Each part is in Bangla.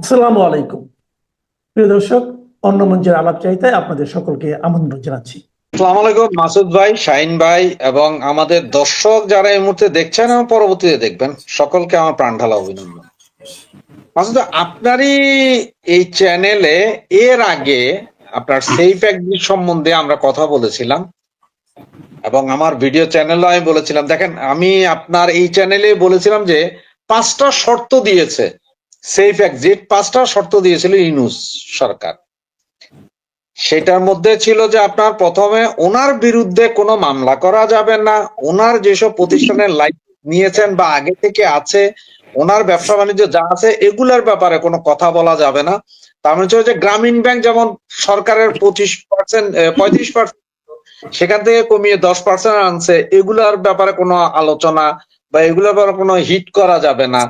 আসসালামু আলাইকুম। প্রিয় দর্শক, অন্য মঞ্চের আলাপ চাইতে আপনাদের সকলকে আমন্ত্রণ জানাচ্ছি। আসসালামু আলাইকুম, মাসুদ ভাই, শাহিন ভাই এবং আমাদের দর্শক যারা এই মুহূর্তে দেখছেন এবং পরবর্তীতে দেখবেন, সকলকে আমার প্রাণ ঢালা অভিনন্দন। মাসুদ আপনারই এই চ্যানেলে এর আগে আপনার সেফ একদিন সম্বন্ধে আমরা কথা বলেছিলাম এবং আমার ভিডিও চ্যানেলে আমি বলেছিলাম। দেখেন, আমি আপনার এই চ্যানেলে বলেছিলাম যে পাঁচটা শর্ত দিয়েছে। সেফ এক্সিট পাঁচটা শর্ত দিয়েছিল ইনুস সরকার, সেটার মধ্যে ছিল যে আপনার প্রথমে ওনার বিরুদ্ধে কোনো মামলা করা যাবে না। ওনার যেসব প্রতিষ্ঠানের লাইসেন্স নিয়েছেন বা আগে থেকে আছে, ওনার ব্যবসা বাণিজ্য যা আছে, এগুলার ব্যাপারে কোনো কথা বলা যাবে না। তার মানে হচ্ছে গ্রামীণ ব্যাংক যেমন সরকারের পঁচিশ পার্সেন্ট পঁয়ত্রিশ পার্সেন্ট সেখান থেকে কমিয়ে দশ পার্সেন্ট আনছে, এগুলার ব্যাপারে কোনো আলোচনা বা এগুলোর ব্যাপারে কোনো হিট করা যাবে না।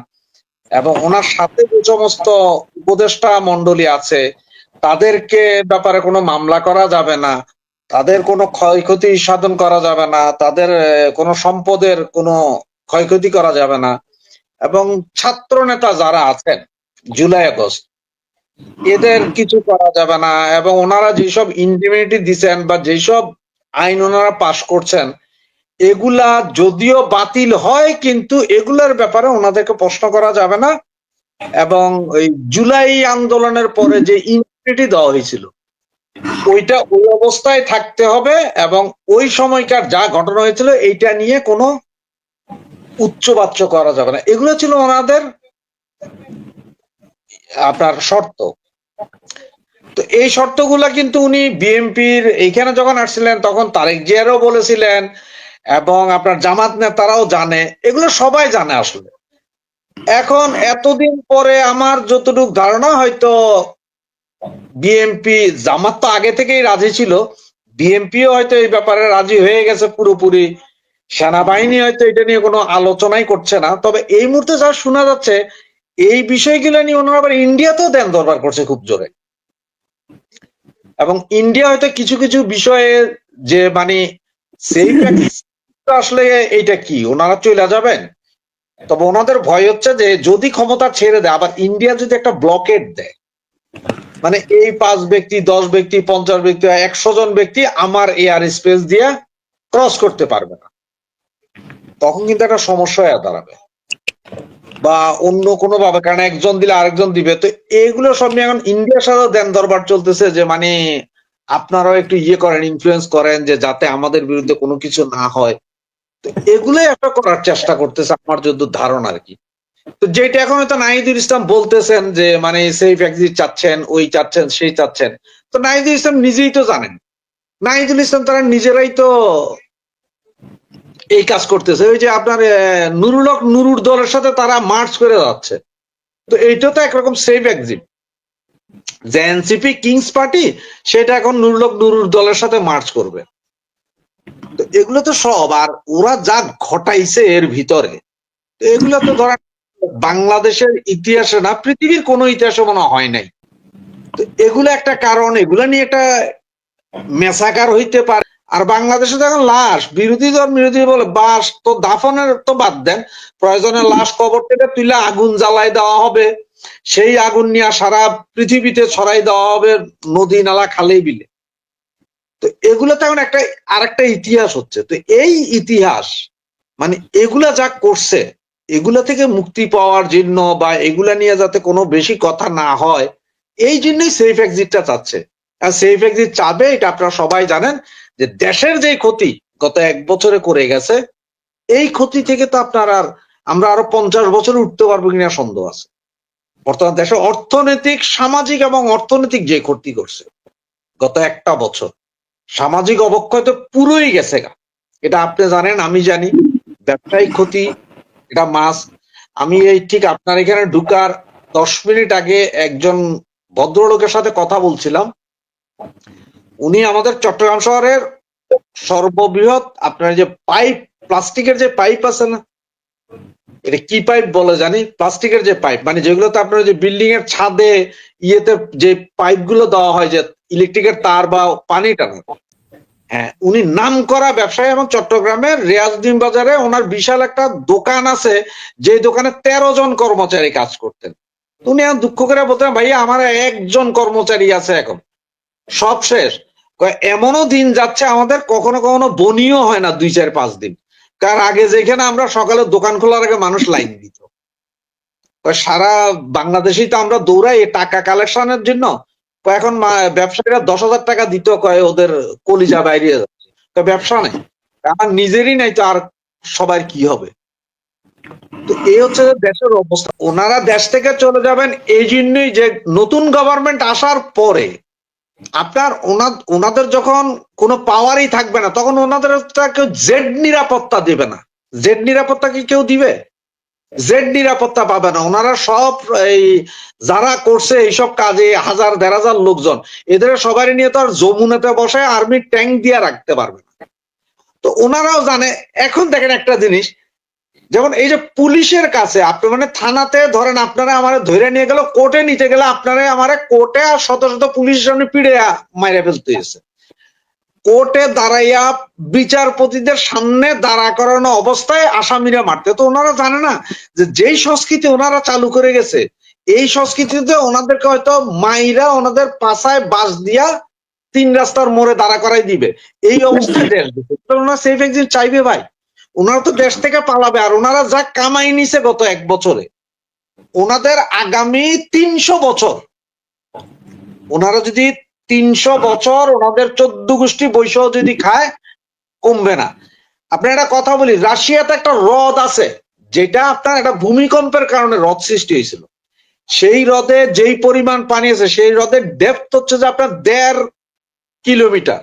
এবং ওনার সাথে যে সমস্ত উপদেষ্টা মন্ডলী আছে, তাদেরকে ব্যাপারে কোনো মামলা করা যাবে না, তাদের কোনো ক্ষয়ক্ষতি সাধন করা যাবে না, তাদের কোনো সম্পদের কোনো ক্ষয়ক্ষতি করা যাবে না। এবং ছাত্র নেতা যারা আছেন, জুলাই আগস্ট, এদের কিছু করা যাবে না। এবং ওনারা যেসব ইন্ডিমিনিটি দিচ্ছেন বা যেসব আইন ওনারা পাশ করছেন এগুলা যদিও বাতিল হয়, কিন্তু এগুলার ব্যাপারে ওনাদেরকে প্রশ্ন করা যাবে না। এবং ওই জুলাই আন্দোলনের পরে যে ইমিউনিটি দেওয়া হয়েছিল, ওইটা ওই অবস্থায় থাকতে হবে এবং ওই সময়কার যা ঘটনা হয়েছিল, এইটা নিয়ে কোনো উচ্চবাচ্য করা যাবে না। এগুলো ছিল ওনাদের আপনার শর্ত। তো এই শর্তগুলা কিন্তু উনি বিএনপির, এইখানে যখন আসছিলেন, তখন তারেক জিয়ারও বলেছিলেন এবং আপনার জামাত নেতারাও জানে, এগুলো সবাই জানে আসলে। এখন এতদিন পরে আমার যতটুকু ধারণা হয়তো বিএনপি জামাত তো আগে থেকেই রাজি ছিল বিএনপিও হয়তো এই ব্যাপারে রাজি হয়ে গেছে পুরোপুরি, সেনাবাহিনী হয়তো এটা নিয়ে কোনো আলোচনাই করছে না, তবে এই মুহূর্তে যা শোনা যাচ্ছে, এই বিষয়গুলো নিয়ে ওনারা আবার ইন্ডিয়াতেও দেন দরবার করছে খুব জোরে। এবং ইন্ডিয়া হয়তো কিছু কিছু বিষয়ে যে মানে সেই আসলে এইটা কি? ওনারা চলে যাবেন? তবে ওনাদের ভয় হচ্ছে যে যদি ক্ষমতা ছেড়ে দেয়, আবার ইন্ডিয়া যদি একটা ব্লকেট দেয় মানে এই পাঁচ ব্যক্তি, দশ ব্যক্তি, পঞ্চাশ ব্যক্তি, একশো জন ব্যক্তি আমার এয়ার স্পেস দিয়ে ক্রস করতে পারবে না। তখন কিন্তু একটা সমস্যা দাঁড়াবে। বা অন্য কোনো ভাবে কারণ একজন দিলে আরেকজন দিবে। তো এগুলো সব নিয়ে এখন ইন্ডিয়ার সাথে দেন দরবার চলতেছে যে মানে আপনারাও একটু ইয়ে করেন ইনফ্লুয়েন্স করেন যে যাতে আমাদের বিরুদ্ধে কোনো কিছু না হয়। তো এগুলোই একটা করার চেষ্টা করতেছে আমার যত ধারণা আর কি। তো যেটা এখন হয়তো নাহিদুল ইসলাম বলতেছেন যে মানে সেফ এক্সিট চাচ্ছেন, ওই চাচ্ছেন, সেই চাচ্ছেন, তো নাহিদুল ইসলাম নিজেই তো জানেন। নাহিদুল ইসলাম তারা নিজেরাই তো এই কাজ করতেছে। ওই যে আপনার নুরুল হক নুরুর দলের সাথে তারা মার্চ করে যাচ্ছে। তো এইটা তো একরকম সেফ এক্সিট যে এনসিপি কিংস পার্টি সেটা এখন নুরুল হক নুরুর দলের সাথে মার্চ করবে। এগুলো তো সব, আর ওরা যা ঘটাইছে এর ভিতরে এগুলো তো ধরেন বাংলাদেশের ইতিহাসে না, পৃথিবীর কোনো ইতিহাসে মনে হয় নাই। এগুলো একটা কারণ, এগুলো নিয়ে একটা মেসাকার হইতে পারে। আর বাংলাদেশে দেখেন লাশ, বিরোধী দল বিরোধী বলে, বাস তো দাফনের তো বাদ দেন, প্রয়োজনে লাশ কবর থেকে তুলে আগুন জ্বালাই দেওয়া হবে। সেই আগুন নিয়ে সারা পৃথিবীতে ছড়াই দেওয়া হবে নদী, নালা খালে বিলে। তো এগুলো এখন একটা, আরেকটা ইতিহাস হচ্ছে। তো এই ইতিহাস মানে এগুলা যা করছে, এগুলা থেকে মুক্তি পাওয়ার জন্য বা এগুলা নিয়ে যাতে কোনো বেশি কথা না হয়, এই জন্যই সেফ এক্সিটটা চাচ্ছে। আর সেফ এক্সিট চাবে, এটা আপনারা সবাই জানেন, যে দেশের যে ক্ষতি গত এক বছরে করে গেছে, এই ক্ষতি থেকে তো আপনার আর আমরা আরও পঞ্চাশ বছর উঠতে পারব কিনা সন্দেহ আছে। বর্তমান দেশে অর্থনৈতিক, সামাজিক এবং অর্থনৈতিক যে ক্ষতি করছে, গত একটা বছর সামাজিক অবক্ষয় তো পুরোই গেছে গা। এটা আপনি জানেন, আমি জানি। ব্যবসায়িক ক্ষতি, এটা মাস আমি এই ঠিক আপনার এখানে ঢুকার দশ মিনিট আগে একজন ভদ্রলোকের সাথে কথা বলছিলাম। উনি আমাদের চট্টগ্রাম শহরের সর্ববৃহৎ, আপনার যে পাইপ প্লাস্টিকের যে পাইপ আছে না, এটা কি পাইপ বলে জানি? প্লাস্টিকের যে পাইপ মানে যেগুলোতে আপনার যে বিল্ডিং এর ছাদে, ইয়েতে যে পাইপগুলো দেওয়া হয় যে ইলেকট্রিকের তার বা পানি টানা হ্যাঁ উনি নাম করা ব্যবসায়ী এবং চট্টগ্রামের রিয়াজউদ্দিন বাজারে ওনার বিশাল একটা দোকান আছে, যে দোকানে তেরো জন কর্মচারী কাজ করতেন। উনি দুঃখ করে বলতেন ভাইয়া আমার একজন কর্মচারী আছে এখন। সব শেষ। এমনও দিন যাচ্ছে আমাদের কখনো কখনো বনিও হয় না দুই চার পাঁচ দিন। কার আগে যেখানে আমরা সকালে দোকান খোলার আগে মানুষ লাইন দিত। সারা বাংলাদেশেই তো আমরা দৌড়াই টাকা কালেকশনের জন্য। এখন ব্যবসায়ীরা দশ হাজার টাকা দিত কয় ওদের কলিজা বাইরে যাচ্ছে। ব্যবসা নেই। আমার নিজেরই নাই তো আর সবার কি হবে? তো এই হচ্ছে দেশের অবস্থা। ওনারা দেশ থেকে চলে যাবেন এই জন্যই যে নতুন গভর্নমেন্ট আসার পরে আপনার ওনা- ওনাদের যখন কোনো পাওয়ারই থাকবে না, তখন ওনাদের কেউ জেড নিরাপত্তা দেবে না। জেড নিরাপত্তা কি কেউ দিবে? জেড নিরাপত্তা পাবে না। ওনারা সব এই যারা করছে এইসব কাজে হাজার, দেড় হাজার লোকজন, এদের সবারই নিয়ে তো আর যমুনাতে বসে আর্মি ট্যাঙ্ক দিয়ে রাখতে পারবে তো ওনারাও জানে, এখন দেখেন একটা জিনিস, যেমন এই যে পুলিশের কাছে, আপনি মানে থানাতে ধরেন আপনারা আমার ধরে নিয়ে গেল, কোর্টে নিতে গেলে আপনারা আমার কোর্টে আর শত শত পুলিশের সামনে পিড়ে মাইরে ফেলতে হয়েছে কোর্টে দাঁড়াইয়া বিচারপতিদের সামনে দাঁড়া করানো অবস্থায় আসামিরা মারতে। তো ওনারা জানে না যে যেই সংস্কৃতি ওনারা চালু করে গেছে, এই সংস্কৃতিতে ওনাদেরকে হয়তো মাইরা ওনাদের পাশায় বাস দিয়া তিন রাস্তার মোড়ে দাঁড়া করাই দিবে। এই অবস্থায় ওনারা সেফ এক্সিট চাইবে ভাই। ওনারা তো দেশ থেকে পালাবে। আর ওনারা যা কামাই নিছে গত এক বছরে, ওনাদের আগামী তিনশো বছর, ওনারা যদি তিনশো বছর ওনাদের চোদ্দ গোষ্ঠী বৈশ যদি খায়, কমবে না। আপনি একটা কথা বলি, রাশিয়াতে একটা হ্রদ আছে, যেটা আপনার একটা ভূমিকম্পের কারণে হ্রদ সৃষ্টি হয়েছিল। সেই হ্রদে যেই পরিমাণ পানি আছে, সেই হ্রদের ডেপথ হচ্ছে যে আপনার দেড় কিলোমিটার।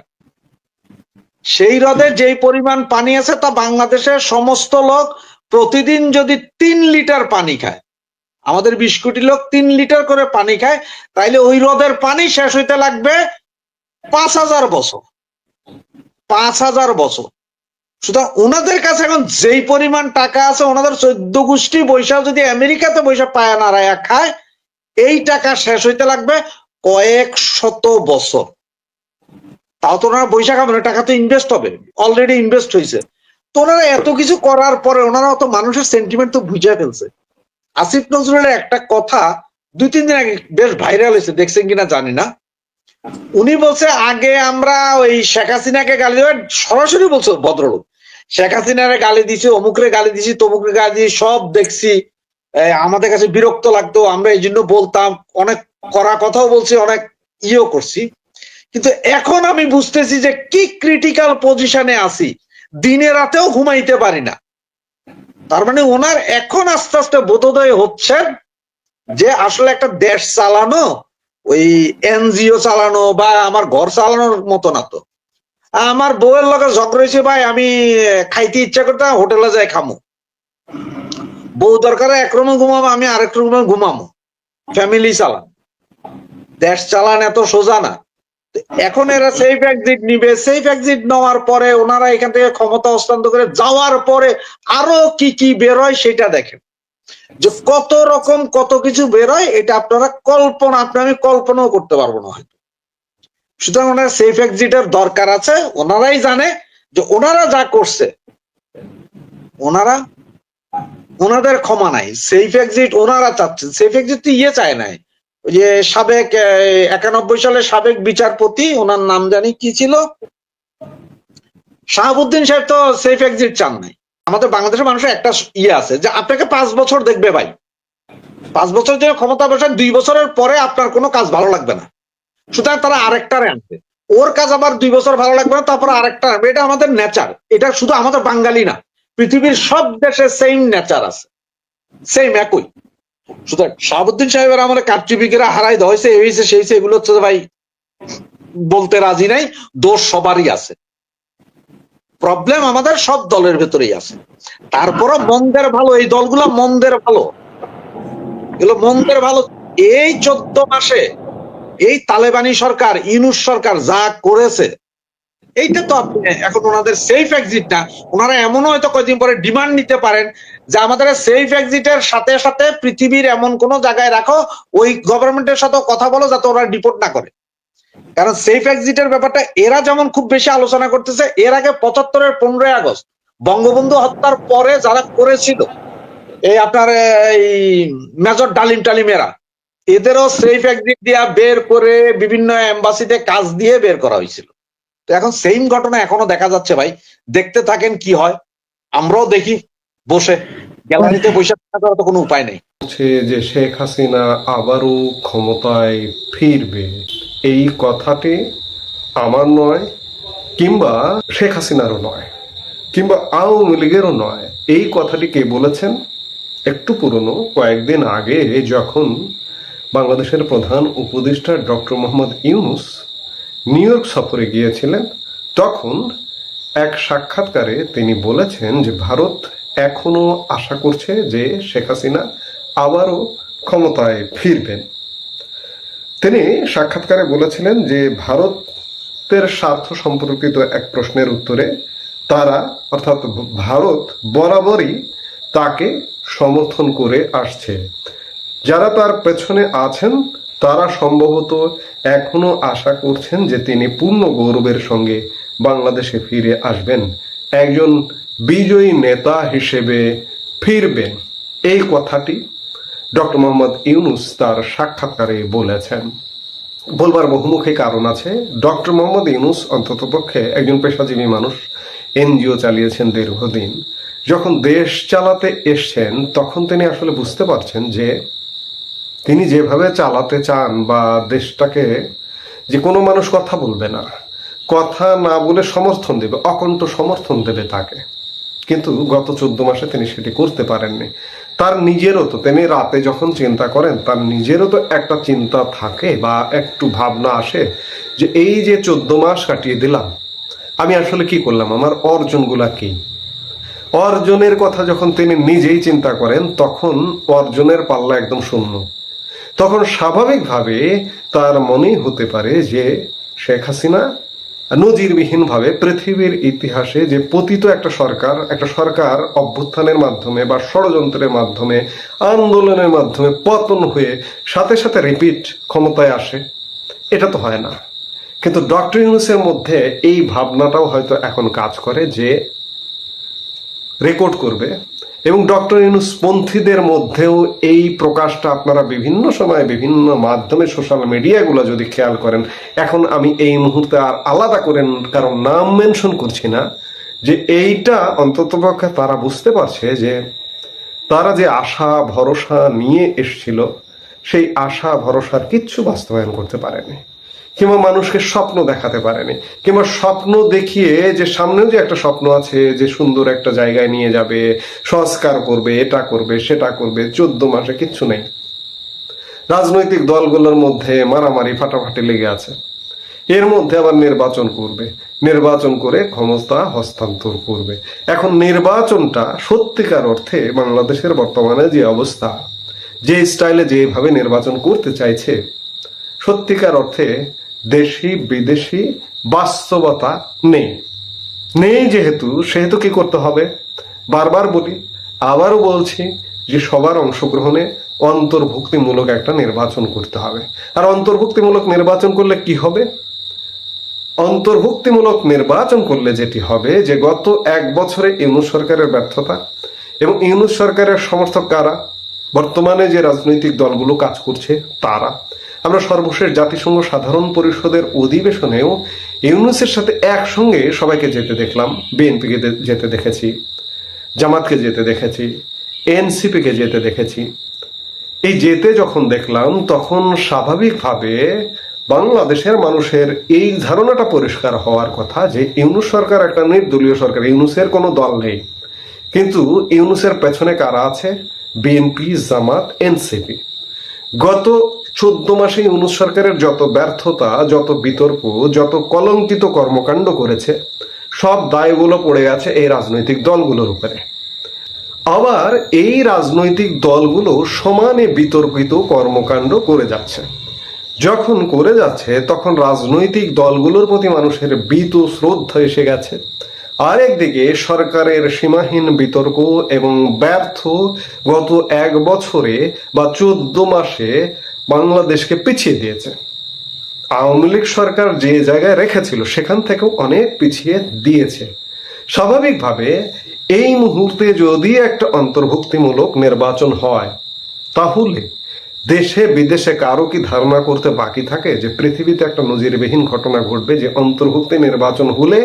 সেই হ্রদে যেই পরিমাণ পানি আছে, তা বাংলাদেশের সমস্ত লোক প্রতিদিন যদি তিন লিটার পানি খায় আমাদের বিশ কোটি লোক তিন লিটার করে পানি খায়, তাইলে ওই হ্রদের পানি শেষ হইতে লাগবে পাঁচ হাজার বছর। পাঁচ হাজার বছর। সুতরাং ওনাদের কাছে এখন যেই পরিমাণ টাকা আছে, ওনাদের চোদ্দ গোষ্ঠী বৈশাখ যদি আমেরিকাতে বৈশাখ পায়া নাড়ায়া খায়, এই টাকা শেষ হইতে লাগবে কয়েক শত বছর। তাও তো ওনারা বৈশাখ হবে টাকা তো ইনভেস্ট হবে অলরেডি ইনভেস্ট হয়েছে তো ওনারা এত কিছু করার পরে ওনারা তো মানুষের সেন্টিমেন্ট তো বুঝে ফেলছে। আসিফ নজরুলের একটা কথা দুই, তিন দিন আগে বেশ ভাইরাল হয়েছে, দেখছেন কিনা জানি না। উনি বলছে, আগে আমরা ওই শেখ হাসিনাকে গালি দেওয়া সরাসরি বলছে ভদ্রলোক, শেখ হাসিনারে গালি দিছি, অমুকরে গালি দিছি, তমুকরে গালি দিছি, সব দেখছি। আমাদের কাছে বিরক্ত লাগতো, আমরা এই জন্য বলতাম, অনেক করা কথাও বলছি, অনেক ইয়েও করছি। কিন্তু এখন আমি বুঝতেছি যে কি ক্রিটিক্যাল পজিশনে আছি। দিনে রাতেও ঘুমাইতে পারি না। তার মানে ওনার এখন আস্তে আস্তে বোধোদয় হচ্ছে যে আসলে একটা দেশ চালানো, ওই এনজিও চালানো বা আমার ঘর চালানোর মতো না তো। আমার বউয়ের লগে ঝগড়া হয়েছে, ভাই, আমি খাইতে ইচ্ছা করতাম হোটেলে যাই খামো। বউ দরকারে এক রুমে ঘুমাবো, আমি আরেক রুমে ঘুমামো। ফ্যামিলি চালান। দেশ চালান এত সোজা না। এখন এরা সেফ এক্সিট নিবে। সেফ এক্সিট নেওয়ার পরে ওনারা এখান থেকে ক্ষমতা হস্তান্তর করে যাওয়ার পরে আরও কি কি বেরোয় সেটা দেখেন। যে কত রকম কত কিছু বেরোয় এটা আপনারা কল্পনা, আপনি, আমি কল্পনাও করতে পারব না হয়তো। সুতরাং ওনার সেফ এক্সিটের দরকার আছে। ওনারাই জানে যে ওনারা যা করছে, ওনারা, ওনাদের ক্ষমা নাই। সেফ এক্সিট ওনারা চাচ্ছেন। সেফ এক্সিট তো ইয়ে চায় নাই। যে সাবেক একানব্বই সালে সাবেক বিচারপতি, ওনার নাম জানি কি ছিল? শাহাবুদ্দিন সাহেব তো সেফ এক্সিট চান নাই। আমাদের বাংলাদেশের মানুষের একটা ইয়ে আছে যে আপনাকে পাঁচ বছর দেখবে ভাই। পাঁচ বছর যে ক্ষমতা বসে দুই বছরের পরে আপনার কোনো কাজ ভালো লাগবে না। সুতরাং তারা আরেকটারে আনছে। ওর কাজ আবার দুই বছর ভালো লাগবে না, তারপর আরেকটা এটা আমাদের নেচার এটা শুধু আমাদের বাঙালি না, পৃথিবীর সব দেশে সেম নেচার আছে। সেম একই। সুতরাং শাহাবুদ্দিন সাহেবের আমাদের কারচুপিকেরা হারাই দেওয়া হয়েছে, এই হয়েছে, সেই এগুলো হচ্ছে ভাই বলতে রাজি নাই, দোষ সবারই আছে। প্রবলেম আমাদের সব দলের ভেতরেই আছে। তারপরও মন্দের ভালো, এই দলগুলো মন্দের ভালো। এগুলো মন্দের ভালো। এই চোদ্দ মাসে এই তালেবানি সরকার ইনুস সরকার যা করেছে এইটা তো আপনি এখন ওনাদের সেফ এক্সিট না। ওনারা এমনও হয়তো কয়েকদিন পরে ডিমান্ড নিতে পারেন যে আমাদের সেফ এক্সিটের সাথে সাথে পৃথিবীর এমন কোন জায়গায় রাখো, ওই গভর্নমেন্টের সাথে কথা বলো যাতে ওরা ডিপোর্ট না করে। কারণ সেফ এক্সিটের ব্যাপারটা এরা যেমন খুব বেশি আলোচনা করতেছে, এর আগে পঁচাত্তরের পনেরোই আগস্ট, বঙ্গবন্ধু হত্যার পরে যারা করেছিল, এই আপনার এই মেজর ডালিম টালিমেরা এদেরও সেফ এক্সিট দিয়া বের করে বিভিন্ন এম্বাসিতে কাজ দিয়ে বের করা হয়েছিল। তো এখন সেম ঘটনা এখনও দেখা যাচ্ছে ভাই। দেখতে থাকেন কি হয়, আমরাও দেখি, বসে। গ্যালারিতে বসে থাকার তো কোনো উপায় নেই। যে শেখ হাসিনা আবারও ক্ষমতায় ফিরবে। এই কথাটি আমার নয়, কিংবা শেখ হাসিনারও নয়, কিংবা আওয়ামী লীগেরও নয়। এই কথাটি কে বলেছেন? একটু পুরনো, কয়েকদিন আগে যখন বাংলাদেশের প্রধান উপদেষ্টা doctor Mohammad Yunus New York সফরে গিয়েছিলেন, তখন এক সাক্ষাৎকারে তিনি বলেছেন যে ভারত এখনও আশা করছে যে শেখ হাসিনা আবারও ক্ষমতায় ফিরবেন। তিনি সাক্ষাৎকারে বলেছিলেন যে ভারতের স্বার্থ সম্পর্কিত এক প্রশ্নের উত্তরে তারা, অর্থাৎ ভারত বরাবরই তাকে সমর্থন করে আসছে। যারা তার পেছনে আছেন তারা সম্ভবত এখনও আশা করছেন যে তিনি পূর্ণ গৌরবের সঙ্গে বাংলাদেশে ফিরে আসবেন। একজন বিজয়ী নেতা হিসেবে ফিরবেন। এই কথাটি ডক্টর মোহাম্মদ ইউনুস তার সাক্ষাৎকারে বলেছেন। বলবার বহুমুখী কারণ আছে, ডক্টর মোহাম্মদ ইউনুস অন্ততপক্ষে একজন পেশাজীবী মানুষ, এনজিও চালিয়েছেন দীর্ঘদিন। যখন দেশ চালাতে এসছেন, তখন তিনি আসলে বুঝতে পারছেন যে তিনি যেভাবে চালাতে চান বা দেশটাকে, যে কোনো মানুষ কথা বলবে না। কথা না বলে সমর্থন দেবে, অকণ্ঠ সমর্থন দেবে তাকে। কিন্তু গত চোদ্দ মাসে তিনি সেটি করতে পারেননি। তার নিজেরও তো, তিনি রাতে যখন চিন্তা করেন, তার নিজেরও তো একটা চিন্তা থাকে বা একটু ভাবনা আসে যে এই যে চোদ্দ মাস কাটিয়ে দিলাম, আমি আসলে কি করলাম? আমার অর্জনগুলা কি? অর্জনের কথা যখন তিনি নিজেই চিন্তা করেন, তখন অর্জনের পাল্লা একদম শূন্য। তখন স্বাভাবিকভাবে তার মনে হতে পারে যে শেখ হাসিনা নজিরবিহীনভাবে পৃথিবীর ইতিহাসে যে পতিত একটা সরকার একটা সরকার অভ্যুত্থানের মাধ্যমে বা ষড়যন্ত্রের মাধ্যমে, আন্দোলনের মাধ্যমে পতন হয়ে সাথে সাথে রিপিট ক্ষমতায় আসে, এটা তো হয় না। কিন্তু ডক্টর ইউনুসের মধ্যে এই ভাবনাটাও হয়তো এখন কাজ করে যে রেকর্ড করবে। এবং ডক্টর ইউনুস পন্থীদের মধ্যেও এই প্রকাশটা আপনারা বিভিন্ন সময় বিভিন্ন মাধ্যমে সোশ্যাল মিডিয়াগুলো যদি খেয়াল করেন, এখন আমি এই মুহূর্তে আর আলাদা করেন কারণ নাম মেনশন করছি না, যে এইটা অন্ততপক্ষে তারা বুঝতে পারছে যে তারা যে আশা, ভরসা নিয়ে এসছিল, সেই আশা, ভরসার কিচ্ছু বাস্তবায়ন করতে পারেনি। কিংবা মানুষকে স্বপ্ন দেখাতে পারেনি। কিংবা স্বপ্ন দেখিয়ে যে সামনেও যে একটা স্বপ্ন আছে, যে সুন্দর একটা জায়গায় নিয়ে যাবে, সংস্কার করবে, এটা করবে, সেটা করবে, চোদ্দ মাসে কিচ্ছু নেই। রাজনৈতিক দলগুলোর মধ্যে মারামারি, ফাটাফাটি লেগে আছে। এর মধ্যে আবার নির্বাচন করবে। নির্বাচন করে ক্ষমতা হস্তান্তর করবে। এখন নির্বাচনটা সত্যিকার অর্থে বাংলাদেশের বর্তমানে যে অবস্থা, যে স্টাইলে যেভাবে নির্বাচন করতে চাইছে, সত্যিকার অর্থে দেশি, বিদেশি বাস্তবতা নেই। নেই যেহেতু, সেহেতু কি করতে হবে? বারবার বলি, আবারও বলছি যে সবার অংশগ্রহণে অন্তর্ভুক্তিমূলক একটা নির্বাচন করতে হবে। আর অন্তর্ভুক্তিমূলক নির্বাচন করলে কি হবে? অন্তর্ভুক্তিমূলক নির্বাচন করলে যেটি হবে যে গত এক বছরে ইউনুস সরকারের ব্যর্থতা এবং ইউনুস সরকারের সমর্থক কারা? বর্তমানে যে রাজনৈতিক দলগুলো কাজ করছে, তারা। আমরা সর্বশেষ জাতিসংঘ সাধারণ পরিষদের অধিবেশনেও ইউনুসের সাথে একসঙ্গে সবাইকে যেতে দেখলাম, বিএনপিকে যেতে দেখেছি, জামাতকে যেতে দেখেছি, এনসিপিকে যেতে দেখেছি। এই যেতে যখন দেখলাম, তখন স্বাভাবিকভাবে বাংলাদেশের মানুষের এই ধারণাটা পরিষ্কার হওয়ার কথা যে ইউনুস সরকার একটা নির্দলীয় সরকার, ইউনুসের কোনো দল নেই। কিন্তু ইউনুসের পেছনে কারা আছে? BNP, Jamaat, NCP. গত চোদ্দ মাসে ইউনুস সরকারের যত ব্যর্থতা, যত বিতর্ক, যত কলঙ্কিত কর্মকাণ্ড করেছে, সব দায়গুলো পড়ে আছে এই রাজনৈতিক দলগুলোর উপরে। আবার এই রাজনৈতিক দলগুলো সমানে বিতর্কিত কর্মকাণ্ড করে যাচ্ছে। যখন করে যাচ্ছে, তখন রাজনৈতিক দলগুলোর প্রতি মানুষের বিত শ্রদ্ধা এসে গেছে। আরেকদিকে সরকারের সীমাহীন বিতর্ক এবং ব্যর্থ গত এক বছরে বা চোদ্দ মাসে বাংলাদেশকে পিছিয়ে দিয়েছে। আওয়ামী লীগ সরকার যে জায়গায় রেখেছিল, সেখান থেকেও অনেক পিছিয়ে দিয়েছে। স্বাভাবিকভাবে এই মুহূর্তে যদি একটা অন্তর্ভুক্তিমূলক নির্বাচন হয়, তাহলে দেশে বিদেশে কারও কি ধারণা করতে বাকি থাকে যে পৃথিবীতে একটা নজিরবিহীন ঘটনা ঘটবে যে অন্তর্ভুক্তি নির্বাচন হলে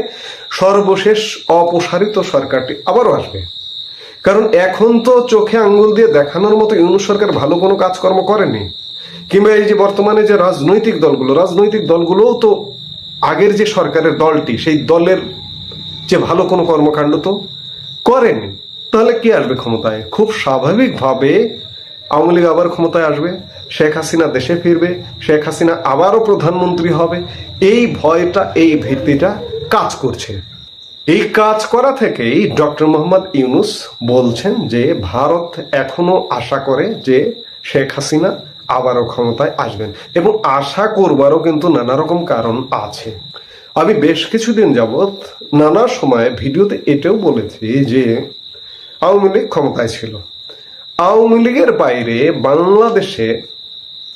সর্বশেষ অপসারিত সরকারটি আবারও আসবে? কারণ এখন তো চোখে আঙ্গুল দিয়ে দেখানোর মতো ইউনু সরকার ভালো কোনো কাজকর্ম করেনি। কিংবা এই যে বর্তমানে যে রাজনৈতিক দলগুলো, রাজনৈতিক দলগুলোও তো আগের যে সরকারের দলটি, সেই দলের যে ভালো কোনো কর্মকাণ্ড তো করেনি। তাহলে কি আসবে ক্ষমতায়? খুব স্বাভাবিকভাবে আওয়ামী লীগ আবার ক্ষমতায় আসবে, শেখ হাসিনা দেশে ফিরবে, শেখ হাসিনা আবারও প্রধানমন্ত্রী হবে। এই ভয়টা, এই ভিত্তিটা কাজ করছে। এই কাজ করা থেকেই ডক্টর মোহাম্মদ ইউনুস বলছেন যে, ভারত এখনও আশা করে যে শেখ হাসিনা আবারও ক্ষমতায় আসবেন এবং আশা করবারও কিন্তু নানা রকম কারণ আছে। আমি বেশ কিছুদিন যাবৎ নানা সময় ভিডিওতে এটাও বলেছি যে আওয়ামী লীগ ক্ষমতায় ছিল। আওয়ামী লীগের বাইরে বাংলাদেশে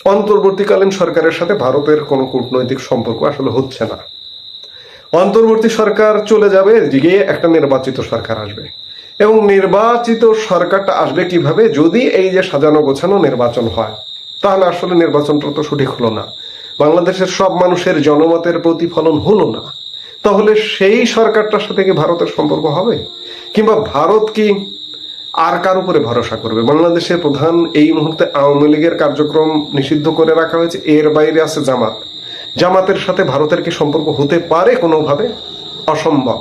অন্তর্বর্তীকালীন সরকারের সাথে ভারতের কোনো কূটনৈতিক সম্পর্ক আসলে হচ্ছে না। অন্তর্বর্তী সরকার চলে যাবে গিয়ে একটা নির্বাচিত সরকার আসবে। এবং নির্বাচিত সরকারটা আসবে কীভাবে? যদি এই যে সাজানো গোছানো নির্বাচন হয় তাহলে আসলে নির্বাচনটা তো সঠিক হলো না। বাংলাদেশের সব মানুষের জনমতের প্রতিফলন হলো না। তাহলে সেই সরকারটার সাথে কি ভারতের সম্পর্ক হবে? কিংবা ভারত কি আর কার উপরে ভরসা করবে? বাংলাদেশের প্রধান এই মুহূর্তে আওয়ামী লীগের কার্যক্রম নিষিদ্ধ করে রাখা হয়েছে। এর বাইরে আছে জামাত। জামাতের সাথে ভারতের কি সম্পর্ক হতে পারে কোনোভাবে? অসম্ভব।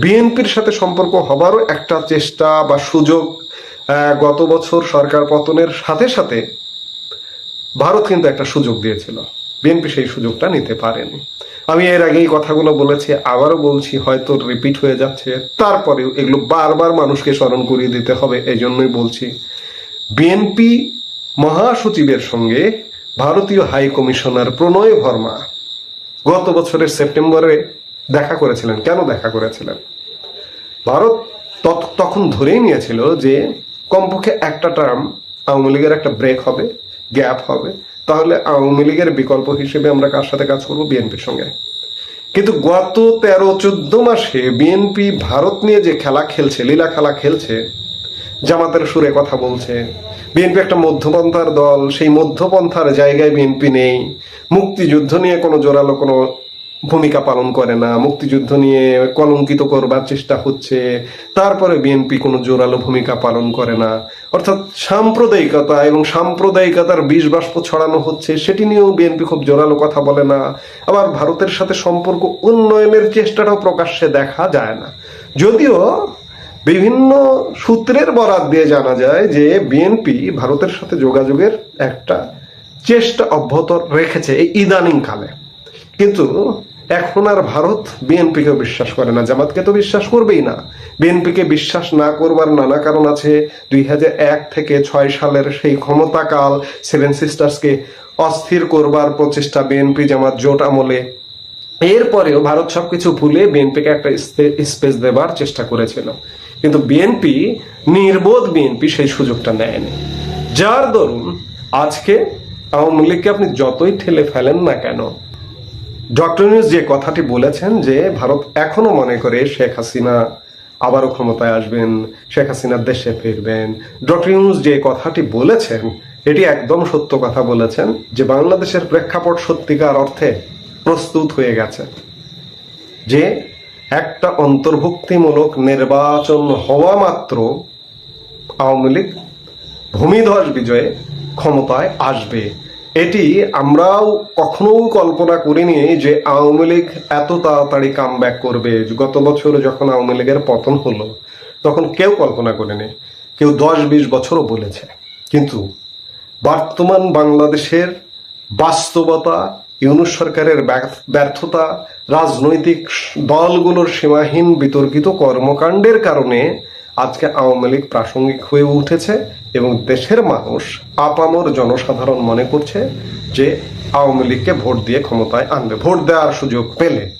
বিএনপির সাথে সম্পর্ক হবারও একটা চেষ্টা বা সুযোগ গত বছর সরকার পতনের সাথে সাথে ভারত কিন্তু একটা সুযোগ দিয়েছিল। বিএনপি সেই সুযোগটা নিতে পারেনি। আমি এর আগে এই কথাগুলো বলেছি, আবারও বলছি, হয়তো রিপিট হয়ে যাচ্ছে। তারপরেও এগুলো বারবার মানুষকে স্মরণ করিয়ে দিতে হবে এই জন্যই বলছি। বিএনপি মহাসচিবের সঙ্গে ভারতীয় হাই কমিশনার প্রণয় ভর্মা গত বছরের সেপ্টেম্বরে দেখা করেছিলেন। কেন দেখা করেছিলেন? ভারত তখন ধরেই নিয়েছিল যে কমপক্ষে একটা টার্ম আওয়ামী লীগের একটা ব্রেক হবে। গ্যাপ হবে, তাহলে আওয়ামী লীগের বিকল্প হিসেবে আমরা কার সাথে কাজ করব? বিএনপির সঙ্গে। কিন্তু গত তেরো, চোদ্দ মাসে বিএনপি ভারত নিয়ে যে খেলা খেলছে, লীলা খেলা খেলছে, জামাতের সুরে কথা বলছে, বিএনপি একটা মধ্যপন্থার দল, সেই মধ্যপন্থার জায়গায় বিএনপি নেই, মুক্তিযুদ্ধ নিয়ে কোনো জোরালো কোনো ভূমিকা পালন করে না, মুক্তিযুদ্ধ নিয়ে কলঙ্কিত করবার চেষ্টা হচ্ছে, তারপরে বিএনপি কোনো জোরালো ভূমিকা পালন করে না। অর্থাৎ সাম্প্রদায়িকতা এবং সাম্প্রদায়িকতার বিষ বাষ্প ছড়ানো হচ্ছে, সেটি নিয়েও বিএনপি খুব জোরালো কথা বলে না। আবার ভারতের সাথে সম্পর্ক উন্নয়নের চেষ্টাটাও প্রকাশ্যে দেখা যায় না। যদিও বিভিন্ন সূত্রের বরাত দিয়ে জানা যায় যে বিএনপি ভারতের সাথে যোগাযোগের একটা চেষ্টা অব্যাহত রেখেছে এই ইদানিং কালে কিন্তু এখন আর ভারত বিএনপিকে বিশ্বাস করে না। জামাতকে তো বিশ্বাস করবেই না। বিএনপিকে বিশ্বাস না করবার নানা কারণ আছে। দুই থেকে ছয় সালের সেই ক্ষমতাকাল সেভেন সিস্টার্সকে অস্থির করবার প্রচেষ্টা বিএনপি জামাত জোট আমলে। এরপরেও ভারত সবকিছু ভুলে বিএনপিকে একটা স্পেস দেবার চেষ্টা করেছিল। কিন্তু বিএনপি, নির্বোধ বিএনপি সেই সুযোগটা নেয়নি। যার দরুন আজকে আওয়ামী লীগকে আপনি যতই ঠেলে ফেলেন না কেন ডক্টর নিউজ যে কথাটি বলেছেন যে ভারত এখনও মনে করে শেখ হাসিনা আবারও ক্ষমতায় আসবেন, শেখ হাসিনার দেশে ফিরবেন। ডক্টর নিউজ যে কথাটি বলেছেন, এটি একদম সত্য কথা বলেছেন যে বাংলাদেশের প্রেক্ষাপট সত্যিকার অর্থে প্রস্তুত হয়ে গেছে যে একটা অন্তর্ভুক্তিমূলক নির্বাচন হওয়া মাত্র আওয়ামী লীগ ভূমিধস বিজয়ে ক্ষমতায় আসবে। এটি আমরাও কখনো কল্পনা করিনি যে আওয়ামী লীগ এত তাড়াতাড়ি কাম ব্যাক করবে। গত বছর যখন আওয়ামী লীগের পতন হলো, তখন কেউ কল্পনা করেনি। কেউ দশ বিশ বছরও বলেছে। কিন্তু বর্তমান বাংলাদেশের বাস্তবতা, ইউনুস সরকারের ব্যর্থ- ব্যর্থতা, রাজনৈতিক দলগুলোর সীমাহীন বিতর্কিত কর্মকাণ্ডের কারণে আজকে আওয়ামী লীগ প্রাসঙ্গিক হয়ে উঠেছে এবং দেশের মানুষ আপামর জনসাধারণ মনে করছে যে আওয়ামী লীগকে ভোট দিয়ে ক্ষমতায় আনবে ভোট দেওয়ার সুযোগ পেলে।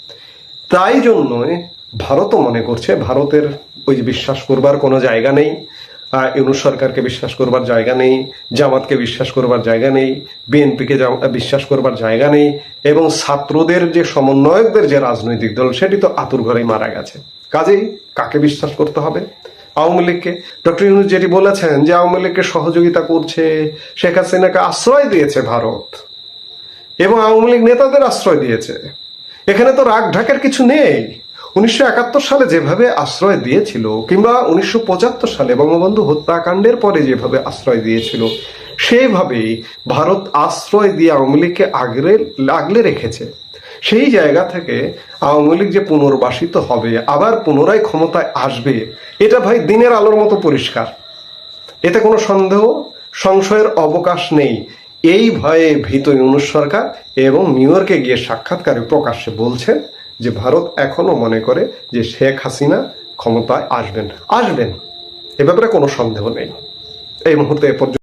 তাই জন্যই ভারতও মনে করছে ভারতের ওই বিশ্বাস করবার কোনো জায়গা নেই আহ, ইউনুস সরকারকে বিশ্বাস করবার জায়গা নেই জামাতকে বিশ্বাস করবার জায়গা নেই বিএনপিকে বিশ্বাস করবার জায়গা নেই এবং ছাত্রদের যে সমন্বয়কদের যে রাজনৈতিক দল সেটি তো আতুর ঘরেই মারা গেছে। কাজেই কাকে বিশ্বাস করতে হবে? আওয়ামী লীগকে। ডক্টর ইউনুস যেটি বলেছেন যে আওয়ামী লীগকে সহযোগিতা করছে শেখ হাসিনাকে আশ্রয় দিয়েছে ভারত এবং আওয়ামী লীগ নেতাদের আশ্রয় দিয়েছে। এখানে তো রাগ ঢাকের কিছু নেই। উনিশশো একাত্তর সালে যেভাবে আশ্রয় দিয়েছিল কিংবা উনিশশো পঁচাত্তর সালে বঙ্গবন্ধু হত্যাকাণ্ডের পরে যেভাবে আশ্রয় দিয়েছিল, সেইভাবেই ভারত আশ্রয় দিয়ে আওয়ামী লীগকে আগলে আগলে রেখেছে। সেই জায়গা থেকে আওয়ামী লীগ যে পুনর্বাসিত হবে, আবার পুনরায় ক্ষমতায় আসবে, এটা ভাই দিনের আলোর মতো পরিষ্কার। এতে কোনো সন্দেহ, সংশয়ের অবকাশ নেই। এই ভয়ে ভীত ইউনুস সরকার এবং নিউ ইয়র্কে গিয়ে সাক্ষাৎকারে প্রকাশ্যে বলছেন যে ভারত এখনও মনে করে যে শেখ হাসিনা ক্ষমতায় আসবেন। আসবেন। এ ব্যাপারে কোনো সন্দেহ নেই। এই মুহূর্তে এ পর্যন্ত